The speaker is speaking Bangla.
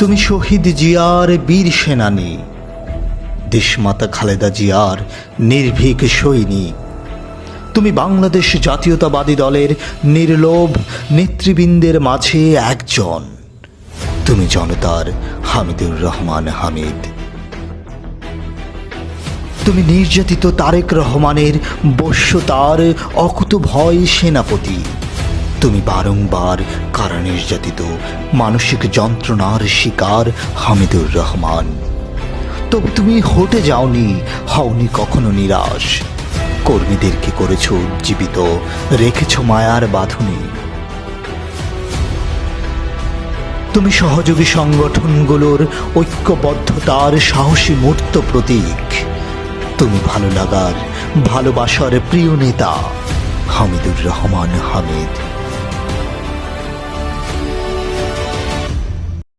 তুমি শহীদ জিয়ার বীর সেনানী, দেশমাতা খালেদা জিয়ার নির্ভীক সৈনিক তুমি বাংলাদেশ জাতীয়তাবাদী দলের নির্লোভ নেতৃবৃন্দের মাঝে একজন। তুমি জনতার হামিদুর রহমান হামিদ। তুমি নির্যাতিত তারেক রহমানের বশ্যতার অকুত ভয় সেনাপতি। তুমি বারংবার কারা নির্যাতিত মানসিক যন্ত্রণার শিকার হামিদুর রহমান। তবে তুমি হটে যাওনি, হওনি কখনো নিরাশ। কর্মীদেরকে করেছ উজ্জীবিত রেখেছ মায়ার বাঁধুনি। তুমি সহযোগী সংগঠনগুলোর ঐক্যবদ্ধতার সাহসী মূর্ত প্রতীক। তুমি ভালো লাগার, ভালোবাসার প্রিয় নেতা, হামিদুর রহমান হামিদ।